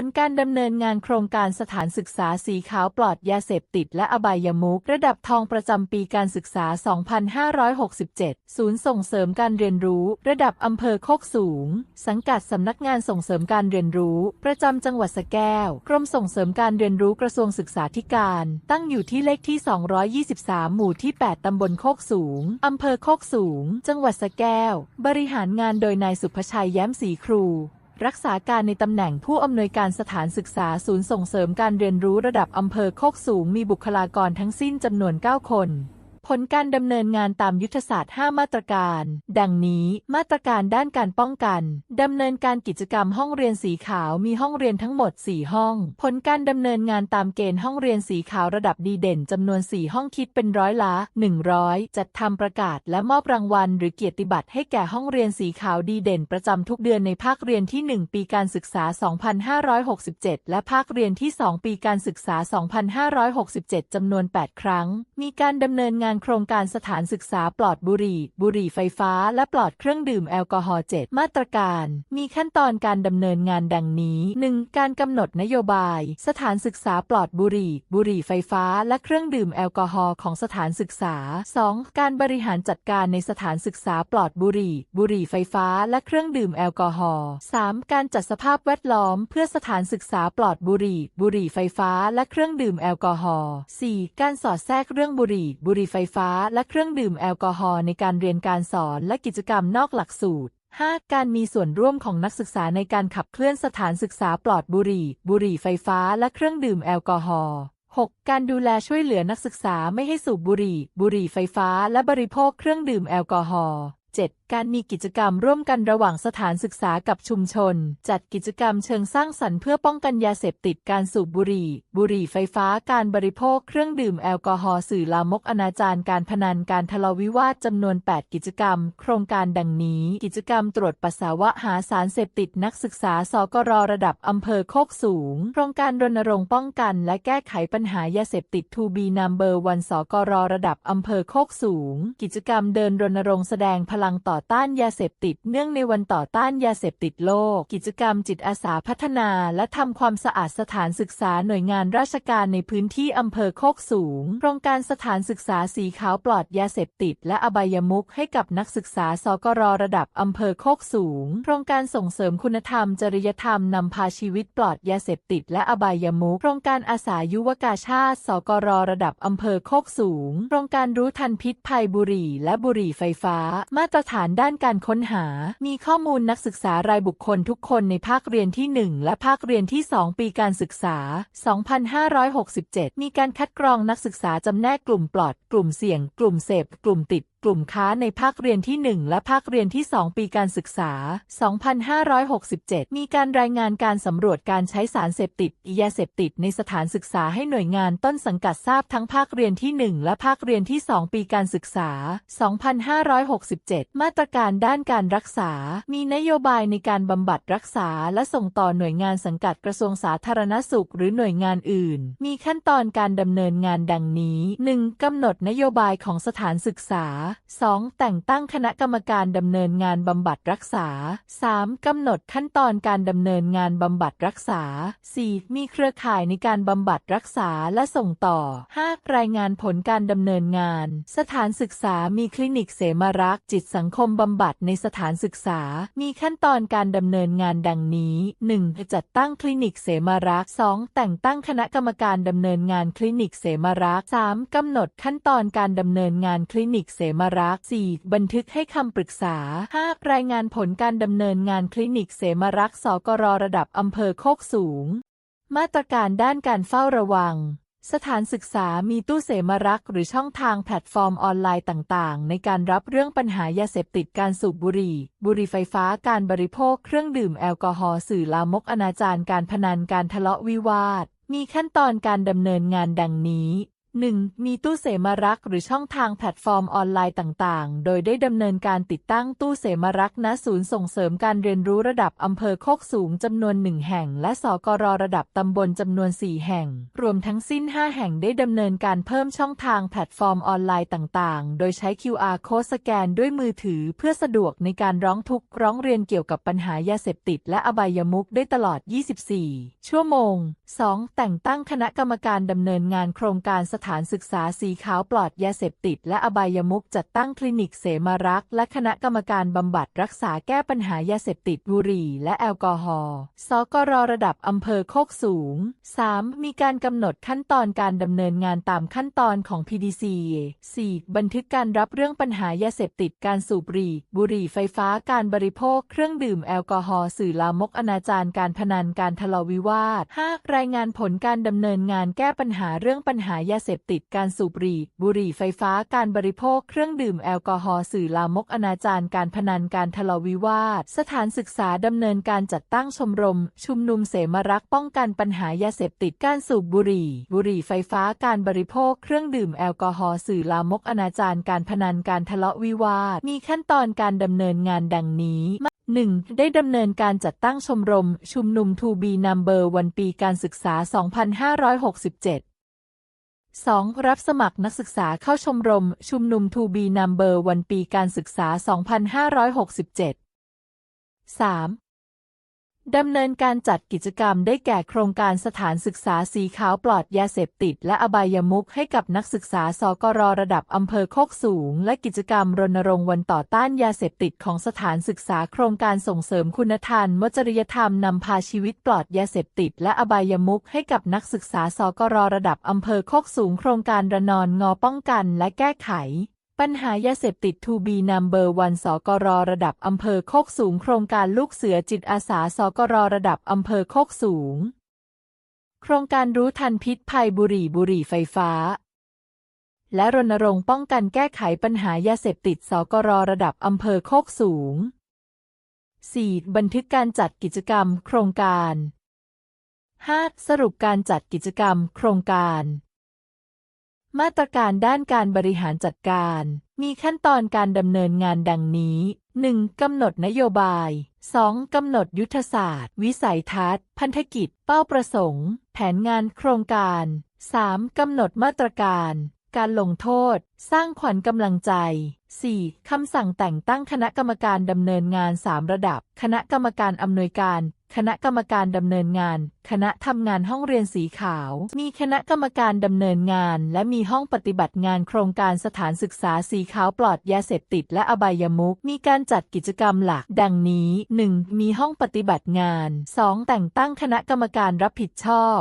ผลการดำเนินงานโครงการสถานศึกษาสีขาวปลอดยาเสพติดและอบายมุขระดับทองประจำปีการศึกษา 2567 ศูนย์ส่งเสริมการเรียนรู้ ระดับอำเภอโคกสูง สังกัดสำนักงานส่งเสริมการเรียนรู้ ประจำจังหวัดสแก้ว กรมส่งเสริมการเรียนรู้กระทรวงศึกษาธิการ ตั้งอยู่ที่เลขที่ 223 หมู่ที่ 8 ตำบลโคกสูงอำเภอโคกสูง จังหวัดสแก้ว บริหารงานโดยนายสุภชัยแย้มศรีครู รักษาการในตำแหน่งผู้อำนวยการสถานศึกษาศูนย์ส่งเสริมการเรียนรู้ระดับอำเภอโคกสูงมีบุคลากรทั้งสิ้นจำนวน 9 คน ผลการดำเนินงานตามยุทธศาสตร์ 5 มาตรการ ดังนี้มาตรการด้านการป้องกันดำเนินการกิจกรรมห้องเรียนสีขาวมีห้องเรียนทั้งหมด 4 ห้อง ผลการดำเนินงานตามเกณฑ์ห้องเรียนสีขาวระดับดีเด่นจำนวน 4 ห้องคิดเป็นร้อยละ 100 จัดทำประกาศและมอบรางวัล หรือเกียรติบัตรให้แก่ห้องเรียนสีขาวดีเด่นประจำทุกเดือนในภาคเรียนที่ 1 ปีการศึกษา 2567 และภาคเรียนที่ 2 ปีการศึกษา 2567จำนวน 8 ครั้ง มีการดำเนินงานโครงการสถานศึกษาปลอดบุหรี่ บุหรี่ไฟฟ้า และปลอดเครื่องดื่มแอลกอฮอล์ 7 มาตรการ มีขั้นตอนการดำเนินงานดังนี้ 1. การกำหนดนโยบาย สถานศึกษาปลอดบุหรี่ บุหรี่ไฟฟ้า และเครื่องดื่มแอลกอฮอล์ของสถานศึกษา 2. การบริหารจัดการในสถานศึกษาปลอดบุหรี่ บุหรี่ไฟฟ้า และเครื่องดื่มแอลกอฮอล์ 3. การจัดสภาพแวดล้อม เพื่อสถานศึกษาปลอดบุหรี่ บุหรี่ไฟฟ้า และเครื่องดื่มแอลกอฮอล์ 4. การสอดแทรกเรื่องบุหรี่ บุหรี่ไฟฟ้าและเครื่องดื่มแอลกอฮอล์ในการเรียนการสอนและกิจกรรมนอกหลักสูตร 5. การมีส่วนร่วมของนักศึกษาในการขับเคลื่อนสถานศึกษาปลอดบุหรี่ บุหรี่ไฟฟ้าและเครื่องดื่มแอลกอฮอล์ 6. การดูแลช่วยเหลือนักศึกษาไม่ให้สูบบุหรี่ บุหรี่ไฟฟ้าและบริโภคเครื่องดื่มแอลกอฮอล์ 7. การมีกิจกรรมร่วมกันระหว่างสถานศึกษากับชุมชน จัดกิจกรรมเชิงสร้างสรรค์เพื่อป้องกันยาเสพติดการสูบบุหรี่ บุหรี่ไฟฟ้าการบริโภคเครื่องดื่มแอลกอฮอล์สื่อลามกอนาจารการพนันการทะเลาะวิวาทจำนวน 8 กิจกรรม โครงการดังนี้ กิจกรรมตรวจปัสสาวะหาสารเสพติดนักศึกษาสกรระดับอำเภอโคกสูง โครงการรณรงค์ป้องกัน และแก้ไขปัญหายาเสพติด2 b number 1สกรระดับอำเภอโคกสูง กิจกรรมเดินรณรงค์แสดงพลังต่อต้านยาเสพติด เนื่องในวันต่อต้านยาเสพติดโลก กิจกรรมจิตอาสาพัฒนาและทำความสะอาดสถานศึกษาหน่วยงานราชการในพื้นที่อำเภอโคกสูง โครงการสถานศึกษาสีขาวปลอดยาเสพติด และอบายมุขให้กับนักศึกษาสกรระดับอำเภอโคกสูง โครงการส่งเสริมคุณธรรม จริยธรรมนำพาชีวิตปลอดยาเสพติด และอบายมุขโครงการอาสายุวกาชาติ สกรระดับอำเภอโคกสูง โครงการรู้ทันพิษภัยบุหรี่และบุหรี่ไฟฟ้า มาตรฐานด้านการค้นหา มีข้อมูลนักศึกษารายบุคคลทุกคนในภาคเรียนที่ 1 และภาคเรียนที่ 2 ปีการศึกษา 2567 มีการคัดกรองนักศึกษาจำแนกกลุ่มปลอด กลุ่มเสี่ยง กลุ่มเสพ กลุ่มติด กลุ่มค้าในภาคเรียนที่ 1 และภาคเรียนที่ 2 ปีการศึกษา 2567 มีการรายงานการสำรวจการใช้สารเสพติดยาเสพติดในสถานศึกษาให้หน่วยงานต้นสังกัดทราบทั้งภาคเรียนที่ 1 และภาคเรียนที่ 2 ปีการศึกษา 2567 มาตรการด้านการรักษา มีนโยบายในการบำบัดรักษา และส่งต่อหน่วยงานสังกัดกระทรวงสาธารณสุข หรือหน่วยงานอื่น มีขั้นตอนการดำเนินงานดังนี้ 1. กำหนดนโยบายของสถานศึกษา 2. แต่งตั้งคณะกรรมการดำเนินงานบำบัดรักษา 3. กำหนดขั้นตอนการดำเนินงานบำบัดรักษา 4. มีเครือข่ายในการบำบัดรักษาและส่งต่อ 5. รายงานผลการดำเนินงาน สถานศึกษามีคลินิกเสมารักษ์จิตสังคมบำบัดในสถานศึกษา มีขั้นตอนการดำเนินงานดังนี้ 1. จัดตั้งคลินิกเสมารักษ์ 2. แต่งตั้งคณะกรรมการดำเนินงานคลินิกเสมารักษ์ 3. กำหนดขั้นตอนการดำเนินงานคลินิกเสมารักษ์ 4. บันทึกให้คำปรึกษา 5. รายงานผลการดำเนินงานคลินิกเสมารักษ์สกรระดับอำเภอโคกสูง มาตรการด้านการเฝ้าระวัง สถานศึกษามีตู้เสมารักษ์หรือช่องทางแพลตฟอร์มออนไลน์ต่างๆ ในการรับเรื่องปัญหายาเสพติดการสูบบุหรี่ บุหรี่ไฟฟ้าการบริโภคเครื่องดื่มแอลกอฮอล์สื่อลามกอนาจารการพนันการทะเลาะวิวาทมีขั้นตอนการดำเนินงานดังนี้ 1. มีตู้เสมารักหรือช่องทางแพลตฟอร์มออนไลน์ต่างๆ โดยได้ดำเนินการติดตั้งตู้เสมารักณศูนย์ส่งเสริมการเรียนรู้ระดับอำเภอโคกสูงจำนวนหนึ่งแห่ง และสกรระดับตำบลจำนวน 4 แห่ง รวมทั้งสิ้น 5 แห่งได้ดำเนินการเพิ่มช่องทางแพลตฟอร์มออนไลน์ต่างๆ โดยใช้ QR code สแกนด้วยมือถือเพื่อสะดวกในการร้องทุกข์ร้องเรียนเกี่ยวกับปัญหายาเสพติด และอบายมุขได้ตลอด 24 ชั่วโมง 2. แต่งตั้งคณะกรรมการดำเนินงานโครงการสถถานศึกษาสีขาวปลอดยาเสพติด และอบายมุขจัดตั้งคลินิกเสมารักและคณะกรรมการบำบัดรักษาแก้ปัญหายาเสพติดบุหรี่และแอลกอฮอล์ สกรระดับอำเภอโคกสูง 3. มีการกำหนดขั้นตอนการดำเนินงานตามขั้นตอนของ PDC 4. บันทึกการรับเรื่องปัญหายาเสพติดการสูบบุหรี่ บุหรี่ไฟฟ้าการบริโภคเครื่องดื่มแอลกอฮอล์สื่อลามกอนาจารการพนันการทะเลาะวิวาท 5. รายงานผลการดำเนินงานแก้ปัญหาเรื่องปัญหายาเสพติด การสูบบุหรี่ บุหรี่ไฟฟ้า การบริโภค เครื่องดื่มแอลกอฮอล์ สื่อลามก อนาจารการพนัน การทะเลาะวิวาท สถานศึกษาดำเนินการจัดตั้งชมรม ชุมนุมเสมารักป้องกันปัญหายาเสพติด การสูบบุหรี่ บุหรี่ไฟฟ้า การบริโภค เครื่องดื่มแอลกอฮอล์ สื่อลามก อนาจารการพนัน การทะเลาะวิวาท มีขั้นตอนการดำเนินงานดังนี้ 1. ได้ดำเนินการจัดตั้งชมรม ชุมนุม To Be Number วันปีการศึกษา 2567 2. รับสมัครนักศึกษาเข้าชมรม ชุมนุม To Be Number วันปีการศึกษา 2567 3. ดำเนินการจัดกิจกรรมได้แก่โครงการสถานศึกษาสีขาวปลอดยาเสพติด และอบายมุขให้กับนักศึกษาสกรระดับอำเภอโคกสูง และกิจกรรมรณรงค์วันต่อต้านยาเสพติดของสถานศึกษาโครงการส่งเสริมคุณธรรมวจริยธรรมนำพาชีวิตปลอดยาเสพติด และอบายมุขให้กับนักศึกษาสกรระดับอำเภอโคกสูง โครงการระนอนงอป้องกัน และแก้ไข ปัญหายาเสพติด To be number วันสกรระดับอำเภอโคกสูง โครงการลูกเสือจิตอาสาสกรระดับอำเภอโคกสูง โครงการรู้ทันพิษภัยบุหรี่บุหรี่ไฟฟ้า และรณรงค์ป้องกันแก้ไขปัญหายาเสพติดสกรระดับอำเภอโคกสูง 4. บันทึกการจัดกิจกรรม โครงการ 5. สรุปการจัดกิจกรรม โครงการ มาตรการด้านการบริหารจัดการ มีขั้นตอนการดำเนินงานดังนี้ 1. กำหนดนโยบาย 2. กำหนดยุทธศาสตร์ วิสัยทัศน์ พันธกิจ เป้าประสงค์ แผนงานโครงการ 3. กำหนดมาตรการ การลงโทษ สร้างขวัญกำลังใจ 4. คำสั่งแต่งตั้งคณะกรรมการดำเนินงาน 3 ระดับ คณะกรรมการอำนวยการ คณะกรรมการดำเนินงาน คณะทำงานห้องเรียนสีขาว มีคณะกรรมการดำเนินงาน และมีห้องปฏิบัติงานโครงการสถานศึกษาสีขาวปลอดยาเสพติดและอบายมุขมีการจัดกิจกรรมหลัก ดังนี้ 1. มีห้องปฏิบัติงาน 2. แต่งตั้งคณะกรรมการรับผิดชอบ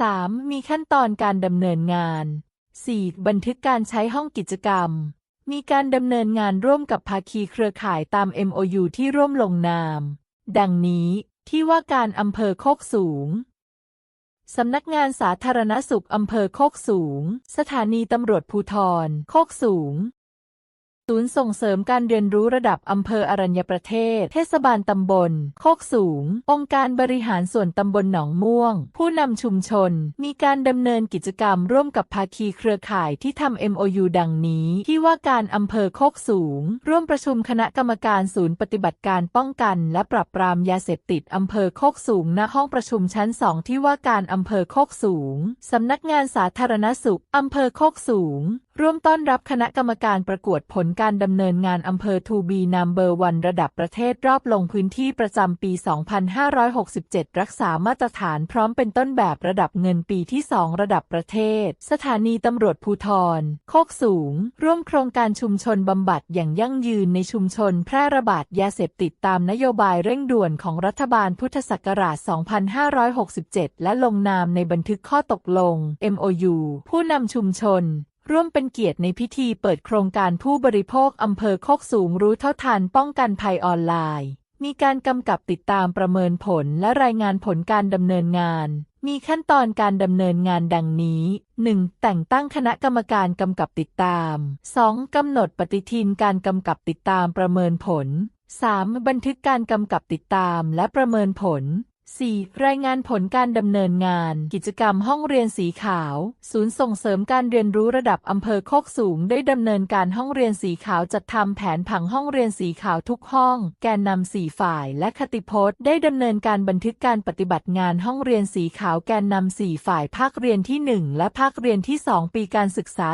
3. มีขั้นตอนการดำเนินงาน 4. บันทึกการใช้ห้องกิจกรรม มีการดำเนินงานร่วมกับภาคีเครือข่ายตาม MOU ที่ร่วมลงนาม ดังนี้ ที่ว่าการอำเภอโคกสูง สำนักงานสาธารณสุขอำเภอโคกสูง สถานีตำรวจภูทร โคกสูง ศูนย์ส่งเสริมการเรียนรู้ระดับอำเภออรัญญประเทศ เทศบาลตำบล โคกสูง องค์การบริหารส่วนตำบลหนองม่วง ผู้นำชุมชน มีการดำเนินกิจกรรมร่วมกับภาคีเครือข่ายที่ทำ MOU ดังนี้ ที่ว่าการอำเภอโคกสูง ร่วมประชุมคณะกรรมการศูนย์ปฏิบัติการป้องกัน และปราบปรามยาเสพติดอำเภอโคกสูงณห้องประชุมชั้นสองที่ว่าการอำเภอโคกสูงสำนักงานสาธารณสุขอำเภอโคกสูง ร่วมต้อนรับคณะกรรมการประกวดผลการดำเนินงานอำเภอ To Be Number 1ระดับประเทศรอบลงพื้นที่ประจำปี 2567 รักษามาตรฐานพร้อมเป็นต้นแบบระดับเงินปีที่ 2 ระดับประเทศ สถานีตำรวจภูทร โคกสูง ร่วมโครงการชุมชนบำบัดอย่างยั่งยืนในชุมชนแพร่ระบาดยาเสพติดตามนโยบายเร่งด่วนของรัฐบาลพุทธศักราช 2567 และลงนามในบันทึกข้อตกลง MOU ผู้นำชุมชน ร่วมเป็นเกียรติในพิธีเปิดโครงการผู้บริโภคอำเภอโคกสูงรู้เท่าทันป้องกันภัยออนไลน์ มีการกำกับติดตามประเมินผลและรายงานผลการดำเนินงาน มีขั้นตอนการดำเนินงานดังนี้ 1. แต่งตั้งคณะกรรมการกำกับติดตาม 2. กำหนดปฏิทินการกำกับติดตามประเมินผล 3. บันทึกการกำกับติดตามและประเมินผล 4. รายงานผลการดำเนินงาน กิจกรรมห้องเรียนสีขาว ศูนย์ส่งเสริมการเรียนรู้ระดับอำเภอโคกสูงได้ดำเนินการห้องเรียนสีขาวจัดทำแผนผังห้องเรียนสีขาวทุกห้อง แกนนำสี่ฝ่ายและคติพจน์ได้ดำเนินการบันทึกการปฏิบัติงานห้องเรียนสีขาวแกนนำสี่ฝ่ายภาคเรียนที่ 1 และภาคเรียนที่ 2 ปีการศึกษา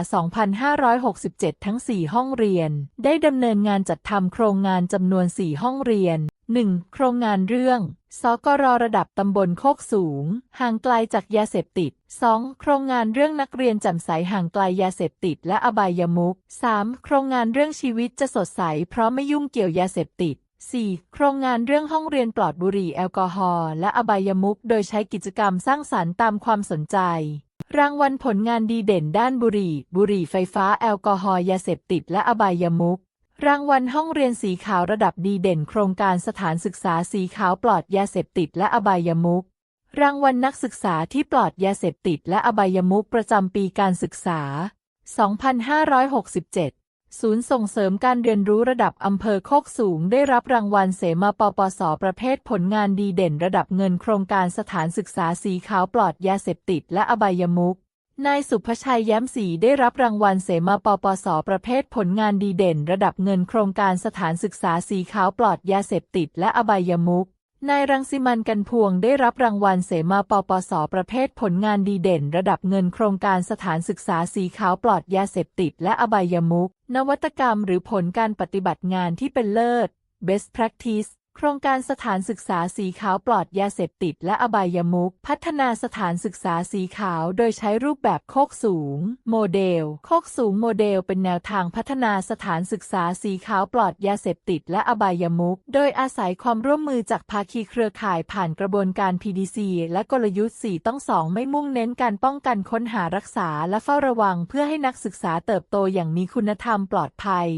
2567 ทั้ง 4 ห้องเรียน ได้ดำเนินงานจัดทำโครงงานจำนวน 4 ห้องเรียน 1. โครงงานเรื่อง สกรระดับตำบลโคกสูง ห่างไกลจากยาเสพติด 2. โครงงานเรื่องนักเรียนแจำใสห่างไกลยาเสพติดและอบายมุข 3. โครงงานเรื่องชีวิตจะสดใส เพราะไม่ยุ่งเกี่ยวยาเสพติด 4. โครงงานเรื่องห้องเรียนปลอดบุหรี่แอลกอฮอล์และอบายมุขโดยใช้กิจกรรมสร้างสรรค์ตามความสนใจ รางวัลผลงานดีเด่นด้านบุหรี่ บุหรี่ไฟฟ้าแอลกอฮอล์ยาเสพติดและอบายมุข รางวัลห้องเรียนสีขาวระดับดีเด่น โครงการสถานศึกษาสีขาวปลอดยาเสพติดและอบายมุขรางวัลนักศึกษาที่ปลอดยาเสพติดและอบายมุขประจำปีการศึกษา 2567 ศูนย์ส่งเสริมการเรียนรู้ระดับอำเภอโคกสูง ได้รับรางวัลเสมาปปส ประเภทผลงานดีเด่น ระดับเงินโครงการสถานศึกษาสีขาวปลอดยาเสพติดและอบายมุข นายสุภชัยแย้มศรีได้รับรางวัลเสมาปปส ประเภทผลงานดีเด่น ระดับเงินโครงการสถานศึกษาสีขาวปลอดยาเสพติดและอบายมุขนายรังสิมันกันพวงได้รับรางวัลเสมาปปส ประเภทผลงานดีเด่น ระดับเงินโครงการสถานศึกษาสีขาวปลอดยาเสพติดและอบายมุขนวัตกรรมหรือผลการปฏิบัติงานที่เป็นเลิศ Best Practice โครงการสถานศึกษาสีขาวปลอดยาเสพติดและอบายมุขพัฒนาสถานศึกษาสีขาวโดยใช้รูปแบบโคกสูง โมเดล โคกสูงโมเดลเป็นแนวทางพัฒนาสถานศึกษาสีขาวปลอดยาเสพติดและอบายมุขโดยอาศัยความร่วมมือจากภาคีเครือข่ายผ่านกระบวนการ PDC และกลยุทธ์4ต้อง2ไม่มุ่งเน้นการป้องกันค้นหารักษาและเฝ้าระวังเพื่อให้นักศึกษาเติบโตอย่างมีคุณธรรมปลอดภัย